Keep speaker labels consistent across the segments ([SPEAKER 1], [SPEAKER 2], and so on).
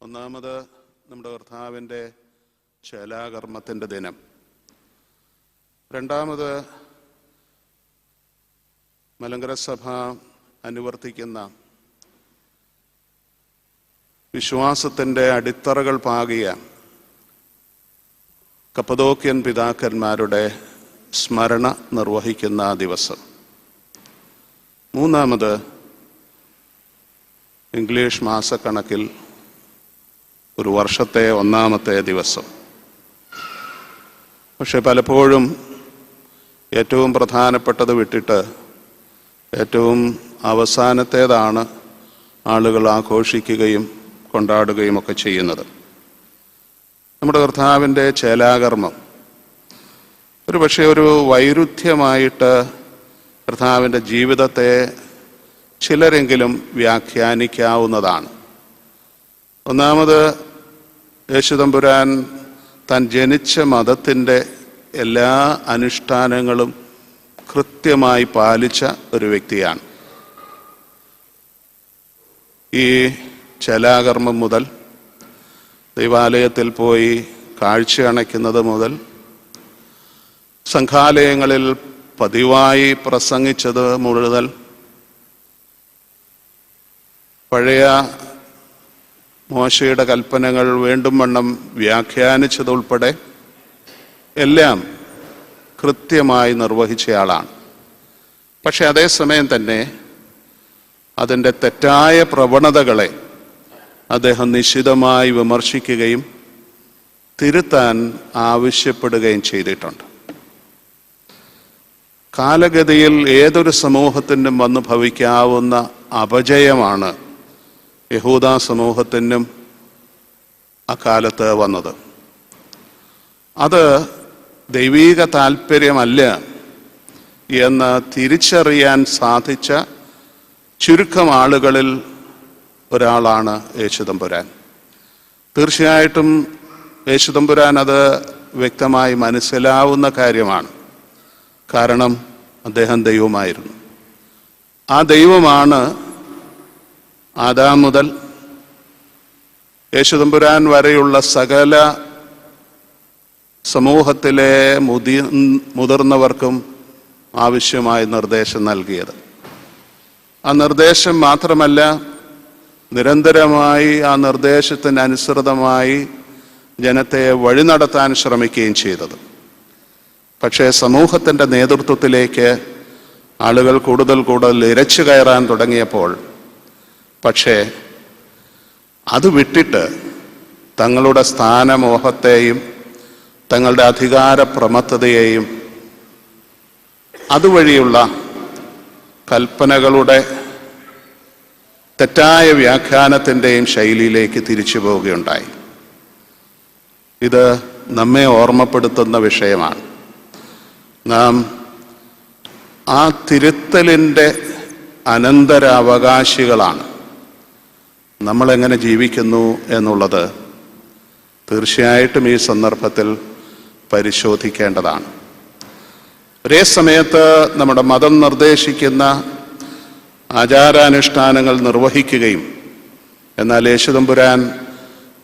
[SPEAKER 1] ഒന്നാമത് നമ്മുടെ കർത്താവിന്റെ ശലാകർമ്മത്തിന്റെ ദിനം. രണ്ടാമത് മലങ്കര സഭ അനുവർത്തിക്കുന്ന വിശ്വാസത്തിന്റെ അടിത്തറകൾ പാകിയ കപ്പതോക്യൻ പിതാക്കന്മാരുടെ സ്മരണ നിർവഹിക്കുന്ന ദിവസം. മൂന്നാമത് ഇംഗ്ലീഷ് മാസക്കണക്കിൽ ഒരു വർഷത്തെ ഒന്നാമത്തെ ദിവസം. പക്ഷെ പലപ്പോഴും ഏറ്റവും പ്രധാനപ്പെട്ടത് വിട്ടിട്ട് ഏറ്റവും അവസാനത്തേതാണ് ആളുകൾ ആഘോഷിക്കുകയും കൊണ്ടാടുകയും ഒക്കെ ചെയ്യുന്നത്. നമ്മുടെ കർത്താവിന്റെ ചേലാകർമ്മം. ഒരു പക്ഷേ ഒരു വൈരുദ്ധ്യമായിട്ട് കർത്താവിന്റെ ജീവിതത്തെ ചിലരെങ്കിലും വ്യാഖ്യാനിക്കാവുന്നതാണ്. ഒന്നാമത് യേശുതമ്പുരാൻ താൻ ജനിച്ച മതത്തിന്റെ എല്ലാ അനുഷ്ഠാനങ്ങളും കൃത്യമായി പാലിച്ച ഒരു വ്യക്തിയാണ്. ഈ ചലാകർമ്മം മുതൽ ദൈവാലയത്തിൽ പോയി കാഴ്ച അണയ്ക്കുന്നത് മുതൽ സംഘാലയങ്ങളിൽ പതിവായി പ്രസംഗിച്ചത് മുതൽ പഴയ മോശയുടെ കൽപ്പനകൾ വേണ്ടും വണ്ണം വ്യാഖ്യാനിച്ചതുൾപ്പെടെ എല്ലാം കൃത്യമായി നിർവഹിച്ചയാളാണ് പക്ഷെ അതേസമയം തന്നെ അതിന്റെ തെറ്റായ പ്രവണതകളെ അദ്ദേഹം നിശിതമായി വിമർശിക്കുകയും തിരുത്താൻ ആവശ്യപ്പെടുകയും ചെയ്തിട്ടുണ്ട്. കാലഗതിയിൽ ഏതൊരു സമൂഹത്തിനും വന്നു ഭവിക്കാവുന്ന അപജയമാണ് യഹൂദ സമൂഹത്തിനും അക്കാലത്ത് വന്നത്. അത് ദൈവീക താല്പര്യമല്ല എന്ന് തിരിച്ചറിയാൻ സാധിച്ച ചുരുക്കം ആളുകളിൽ ഒരാളാണ് യേശുദമ്പുരാൻ. തീർച്ചയായിട്ടും യേശുദമ്പുരാൻ അത് വ്യക്തമായി മനസ്സിലാവുന്ന കാര്യമാണ്. കാരണം അദ്ദേഹം ദൈവമായിരുന്നു ആ ദൈവമാണ് ആദാം മുതൽ യേശുദമ്പുരാൻ വരെയുള്ള സകല സമൂഹത്തിലെ മുതി മുതിർന്നവർക്കും ആവശ്യമായ നിർദ്ദേശം നൽകിയത്. ആ നിർദ്ദേശം മാത്രമല്ല നിരന്തരമായി ആ നിർദ്ദേശത്തിന് അനുസൃതമായി ജനത്തെ വഴി നടത്താൻ ശ്രമിക്കുകയും ചെയ്തത്. പക്ഷേ സമൂഹത്തിന്റെ നേതൃത്വത്തിലേക്ക് ആളുകൾ കൂടുതൽ കൂടുതൽ ഇരച്ചു കയറാൻ തുടങ്ങിയപ്പോൾ പക്ഷേ അത് വിട്ടിട്ട് തങ്ങളുടെ സ്ഥാനമോഹത്തെയും തങ്ങളുടെ അധികാര പ്രമത്തതയെയും അതുവഴിയുള്ള കൽപ്പനകളുടെ തെറ്റായ വ്യാഖ്യാനത്തിന്റെയും ശൈലിയിലേക്ക് തിരിച്ചു പോവുകയുണ്ടായി. ഇത് നമ്മെ ഓർമ്മപ്പെടുത്തുന്ന വിഷയമാണ്. നാം ആ തിരുത്തലിന്റെ അനന്തരാവകാശികളാണ്. നമ്മളെങ്ങനെ ജീവിക്കുന്നു എന്നുള്ളത് തീർച്ചയായിട്ടും ഈ സന്ദർഭത്തിൽ പരിശോധിക്കേണ്ടതാണ്. ഒരേ സമയത്ത് നമ്മുടെ മതം നിർദ്ദേശിക്കുന്ന ആചാരാനുഷ്ഠാനങ്ങൾ നിർവഹിക്കുകയും എന്നാൽ യേശുദമ്പുരാൻ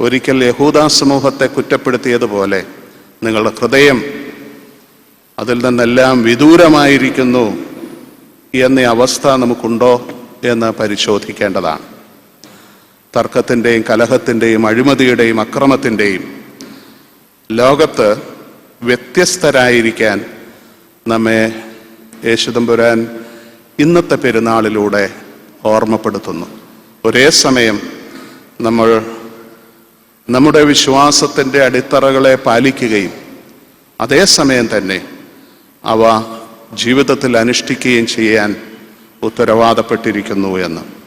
[SPEAKER 1] ഒരിക്കൽ യഹൂദ സമൂഹത്തെ കുറ്റപ്പെടുത്തിയതുപോലെ നിങ്ങളുടെ ഹൃദയം അതിൽ നിന്നെല്ലാം വിദൂരമായിരിക്കുന്നു എന്ന അവസ്ഥ നമുക്കുണ്ടോ എന്ന് പരിശോധിക്കേണ്ടതാണ്. തർക്കത്തിന്റെയും കലഹത്തിന്റെയും അഴിമതിയുടെയും അക്രമത്തിന്റെയും ലോകത്ത് വ്യത്യസ്തരായിരിക്കാൻ നമ്മെ യേശുദമ്പുരാൻ ഇന്നത്തെ പെരുന്നാളിലൂടെ ഓർമ്മപ്പെടുത്തുന്നു. ഒരേ സമയം നമ്മൾ നമ്മുടെ വിശ്വാസത്തിന്റെ അടിത്തറകളെ പാലിക്കുകയും അതേസമയം തന്നെ അവ ജീവിതത്തിൽ അനുഷ്ഠിക്കുകയും ചെയ്യാൻ ഉത്തരവാദപ്പെട്ടിരിക്കുന്നു എന്ന്.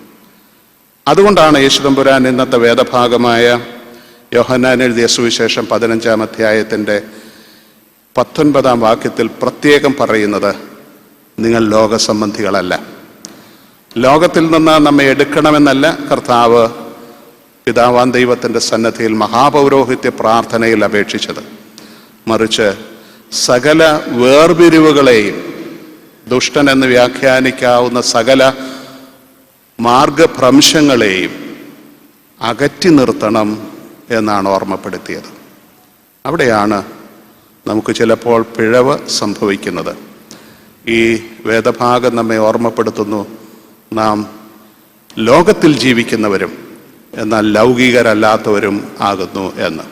[SPEAKER 1] അതുകൊണ്ടാണ് യേശുദമ്പുരാൻ ഇന്നത്തെ വേദഭാഗമായ യോഹന്നാൻ എഴുതിയ സുവിശേഷം പതിനഞ്ചാം അധ്യായത്തിന്റെ പത്തൊൻപതാം വാക്യത്തിൽ പ്രത്യേകം പറയുന്നത് നിങ്ങൾ ലോകസംബന്ധികളല്ല. ലോകത്തിൽ നിന്ന് നമ്മെ എടുക്കണമെന്നല്ല കർത്താവ് പിതാവാൻ ദൈവത്തിന്റെ സന്നദ്ധിയിൽ മഹാപൗരോഹിത്യ പ്രാർത്ഥനയിൽ അപേക്ഷിച്ചത്. മറിച്ച് സകല വേർപിരിവുകളെയും ദുഷ്ടനെന്ന് വ്യാഖ്യാനിക്കാവുന്ന സകല മാർഗഭ്രംശങ്ങളെയും അകറ്റി നിർത്തണം എന്നാണ് ഓർമ്മപ്പെടുത്തിയത്. അവിടെയാണ് നമുക്ക് ചിലപ്പോൾ പിഴവ് സംഭവിക്കുന്നത്. ഈ വേദഭാഗം നമ്മെ ഓർമ്മപ്പെടുത്തുന്നു. നാം ലോകത്തിൽ ജീവിക്കുന്നവരും എന്നാൽ ലൗകികരല്ലാത്തവരും ആകുന്നു എന്ന്.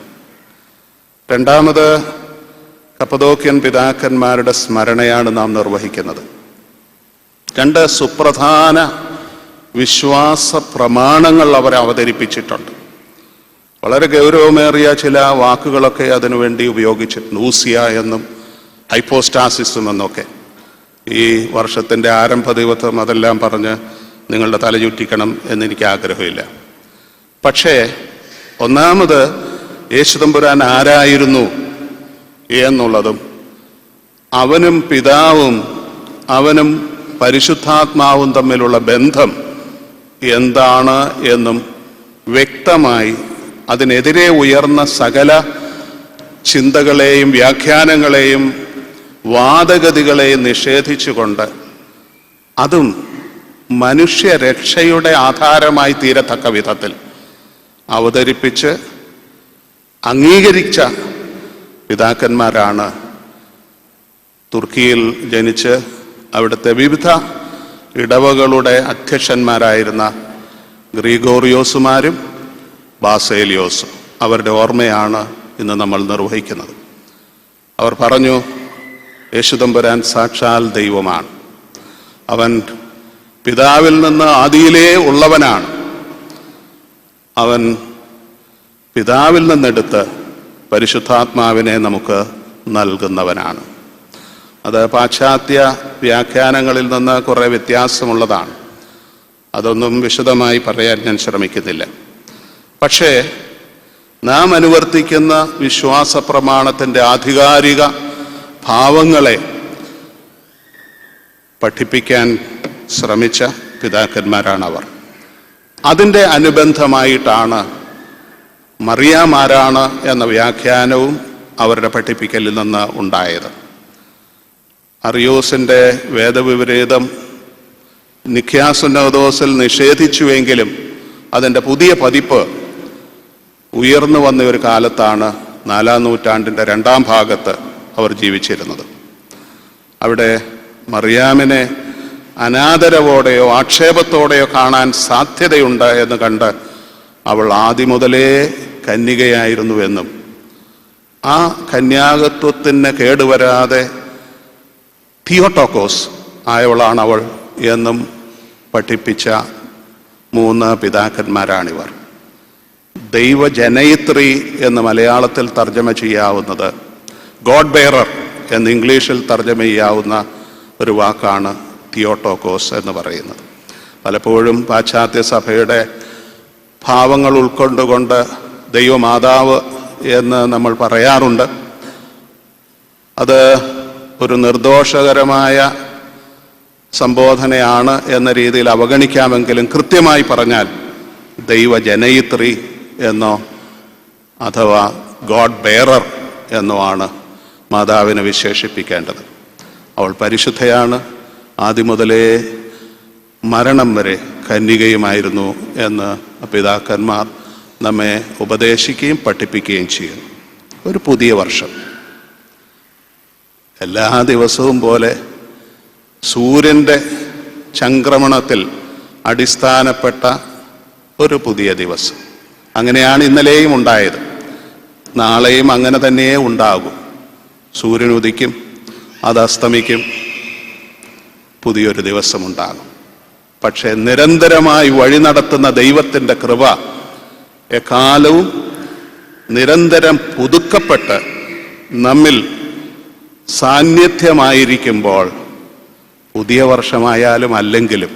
[SPEAKER 1] രണ്ടാമത് കപ്പദോക്യൻ പിതാക്കന്മാരുടെ സ്മരണയാണ് നാം നിർവഹിക്കുന്നത്. രണ്ട് സുപ്രധാന വിശ്വാസ പ്രമാണങ്ങൾ അവർ അവതരിപ്പിച്ചിട്ടുണ്ട്. വളരെ ഗൗരവമേറിയ ചില വാക്കുകളൊക്കെ അതിനുവേണ്ടി ഉപയോഗിച്ചിട്ടുണ്ട്. ഊസിയ എന്നും ഹൈപ്പോസ്റ്റാസിസും എന്നൊക്കെ. ഈ വർഷത്തിന്റെ ആരംഭ ദിവസം അതെല്ലാം പറഞ്ഞ് നിങ്ങളുടെ തല ചുറ്റിക്കണം എന്നെനിക്ക് ആഗ്രഹമില്ല. പക്ഷേ ഒന്നാമത് യേശുദമ്പുരാൻ ആരായിരുന്നു എന്നുള്ളതും അവനും പിതാവും അവനും പരിശുദ്ധാത്മാവും തമ്മിലുള്ള ബന്ധം എന്താണ് എന്നും വ്യക്തമായി അതിനെതിരെ ഉയർന്ന സകല ചിന്തകളെയും വ്യാഖ്യാനങ്ങളെയും വാദഗതികളെയും നിഷേധിച്ചുകൊണ്ട് അതും മനുഷ്യരക്ഷയുടെ ആധാരമായി തീരത്തക്ക വിധത്തിൽ അവതരിപ്പിച്ച് അംഗീകരിച്ച പിതാക്കന്മാരാണ് തുർക്കിയിൽ ജനിച്ച് അവിടുത്തെ വിവിധ ഇടവകളുടെ അധ്യക്ഷന്മാരായിരുന്ന ഗ്രീഗോറിയോസുമാരും ബാസേലിയോസും അവരുടെ ഓർമ്മയാണ് ഇന്ന് നമ്മൾ നിർവഹിക്കുന്നത്. അവർ പറഞ്ഞു യേശുദമ്പുരാൻ സാക്ഷാൽ ദൈവമാണ്. അവൻ പിതാവിൽ നിന്ന് ആദിയിലേ ഉള്ളവനാണ്. അവൻ പിതാവിൽ നിന്നെടുത്ത് പരിശുദ്ധാത്മാവിനെ നമുക്ക് നൽകുന്നവനാണ്. അത് പാശ്ചാത്യ വ്യാഖ്യാനങ്ങളിൽ നിന്ന് കുറേ വ്യത്യാസമുള്ളതാണ്. അതൊന്നും വിശദമായി പറയാൻ ഞാൻ ശ്രമിക്കുന്നില്ല. പക്ഷേ നാം അനുവർത്തിക്കുന്ന വിശ്വാസ പ്രമാണത്തിന്റെ ആധികാരിക ഭാവങ്ങളെ പഠിപ്പിക്കാൻ ശ്രമിച്ച പിതാക്കന്മാരാണ് അവർ അതിന്റെ അനുബന്ധമായിട്ടാണ് മറിയാമാരാണ് എന്ന വ്യാഖ്യാനവും അവരുടെ പഠിപ്പിക്കലിൽ നിന്ന് ഉണ്ടായത്. അറിയോസിന്റെ വേദവിപരീതം നിഖ്യാസുനോദോസിൽ നിഷേധിച്ചുവെങ്കിലും അതിന്റെ പുതിയ പതിപ്പ് ഉയർന്നു വന്ന ഒരു കാലത്താണ് നാലാം നൂറ്റാണ്ടിന്റെ രണ്ടാം ഭാഗത്ത് അവർ ജീവിച്ചിരുന്നത്. അവിടെ മറിയാമിനെ അനാദരവോടെയോ ആക്ഷേപത്തോടെയോ കാണാൻ സാധ്യതയുണ്ട് എന്ന് കണ്ട് അവൾ ആദ്യം മുതലേ കന്യകയായിരുന്നുവെന്നും ആ കന്യാകത്വത്തിന് കേടുവരാതെ തിയോട്ടോക്കോസ് ആയവളാണ് അവൾ എന്നും പഠിപ്പിച്ച മൂന്ന് പിതാക്കന്മാരാണിവർ. ദൈവജനയിത്രി എന്ന് മലയാളത്തിൽ തർജമ ചെയ്യാവുന്നത് ഗോഡ് ബെയറർ എന്ന് ഇംഗ്ലീഷിൽ തർജമ ചെയ്യാവുന്ന ഒരു വാക്കാണ് തിയോട്ടോക്കോസ് എന്ന് പറയുന്നത്. പലപ്പോഴും പാശ്ചാത്യ സഭയുടെ ഭാവങ്ങൾ ഉൾക്കൊണ്ടുകൊണ്ട് ദൈവമാതാവ് എന്ന് നമ്മൾ പറയാറുണ്ട്. അത് ഒരു നിർദോഷകരമായ സംബോധനയാണ് എന്ന രീതിയിൽ അവഗണിക്കാമെങ്കിലും കൃത്യമായി പറഞ്ഞാൽ ദൈവജനയിത്രി എന്നോ അഥവാ ഗോഡ് ബെയറർ എന്നോ ആണ് മാതാവിനെ വിശേഷിപ്പിക്കേണ്ടത്. അവൾ പരിശുദ്ധയാണ്. ആദ്യം മുതലേ മരണം വരെ കന്യകയുമായിരുന്നു എന്ന് പിതാക്കന്മാർ നമ്മെ ഉപദേശിക്കുകയും പഠിപ്പിക്കുകയും ചെയ്യുന്നു. ഒരു പുതിയ വർഷം. എല്ലാ ദിവസവും പോലെ സൂര്യന്റെ ചംക്രമണത്തിൽ അടിസ്ഥാനപ്പെട്ട ഒരു പുതിയ ദിവസം. അങ്ങനെയാണ് ഇന്നലെയും ഉണ്ടായത്. നാളെയും അങ്ങനെ തന്നെ ഉണ്ടാകും. സൂര്യൻ ഉദിക്കും അത് അസ്തമിക്കും പുതിയൊരു ദിവസം ഉണ്ടാകും. പക്ഷേ നിരന്തരമായി വഴി നടത്തുന്ന ദൈവത്തിന്റെ കൃപ എക്കാലവും നിരന്തരം പുതുക്കപ്പെട്ട് നമ്മിൽ സാന്നിധ്യമായിരിക്കുമ്പോൾ പുതിയ വർഷമായാലും അല്ലെങ്കിലും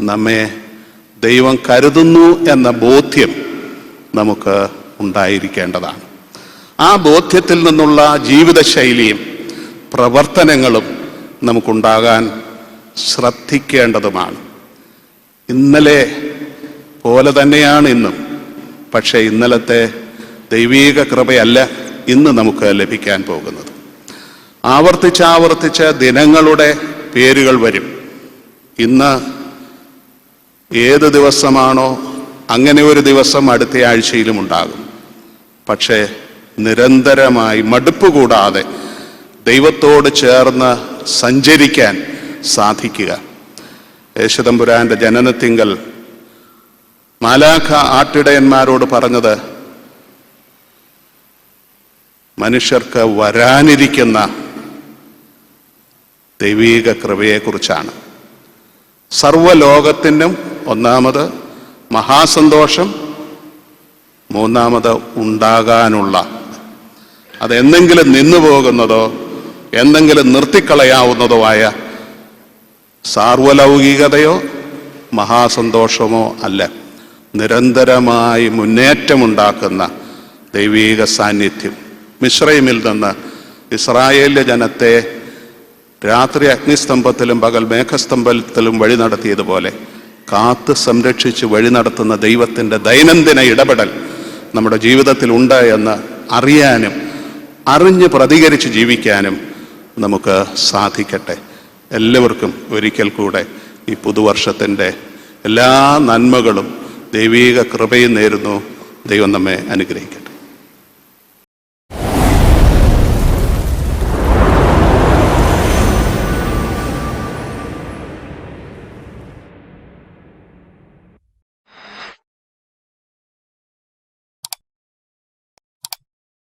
[SPEAKER 1] നമ്മെ ദൈവം കരുതുന്നു എന്ന ബോധ്യം നമുക്ക് ഉണ്ടായിരിക്കേണ്ടതാണ്. ആ ബോധ്യത്തിൽ നിന്നുള്ള ജീവിതശൈലിയും പ്രവർത്തനങ്ങളും നമുക്കുണ്ടാകാൻ ശ്രദ്ധിക്കേണ്ടതുമാണ്. ഇന്നലെ പോലെ തന്നെയാണ് ഇന്നും. പക്ഷേ ഇന്നലത്തെ ദൈവീക കൃപയല്ല ഇന്ന് നമുക്ക് ലഭിക്കാൻ പോകുന്നത്. ആവർത്തിച്ചാവർത്തിച്ച് ദിനങ്ങളുടെ പേരുകൾ വരും. ഇന്ന് ഏത് ദിവസമാണോ അങ്ങനെ ഒരു ദിവസം അടുത്ത ആഴ്ചയിലും ഉണ്ടാകും. പക്ഷേ നിരന്തരമായി മടുപ്പ് കൂടാതെ ദൈവത്തോട് ചേർന്ന് സഞ്ചരിക്കാൻ സാധിക്കുക. യേശുദമ്പുരാന്റെ ജനനത്തിങ്കൽ മാലാഖ ആട്ടിടയന്മാരോട് പറഞ്ഞത് മനുഷ്യർക്ക് വരാനിരിക്കുന്ന ദൈവീക കൃപയെക്കുറിച്ചാണ്. സർവലോകത്തിനും ഒന്നാമത് മഹാസന്തോഷം മൂന്നാമത് ഉണ്ടാകാനുള്ള. അതെന്തെങ്കിലും നിന്നു പോകുന്നതോ എന്തെങ്കിലും നിർത്തിക്കളയാവുന്നതോ ആയ സാർവലൗകികതയോ മഹാസന്തോഷമോ അല്ല. നിരന്തരമായി മുന്നേറ്റമുണ്ടാക്കുന്ന ദൈവീക സാന്നിധ്യം. മിശ്രൈമിൽ നിന്ന് ഇസ്രായേലിലെ ജനത്തെ രാത്രി അഗ്നിസ്തംഭത്തിലും പകൽ മേഘസ്തംഭത്തിലും വഴി നടത്തിയതുപോലെ കാത്ത് സംരക്ഷിച്ച് വഴി നടത്തുന്ന ദൈവത്തിന്റെ ദൈനംദിന ഇടപെടൽ നമ്മുടെ ജീവിതത്തിൽ ഉണ്ട് എന്ന് അറിയാനും അറിഞ്ഞ് പ്രതികരിച്ച് ജീവിക്കാനും നമുക്ക് സാധിക്കട്ടെ. എല്ലാവർക്കും ഒരിക്കൽ കൂടെ ഈ പുതുവർഷത്തിന്റെ എല്ലാ നന്മകളും ദൈവീക കൃപയും നേരുന്നു. ദൈവം നമ്മെ അനുഗ്രഹിക്കട്ടെ.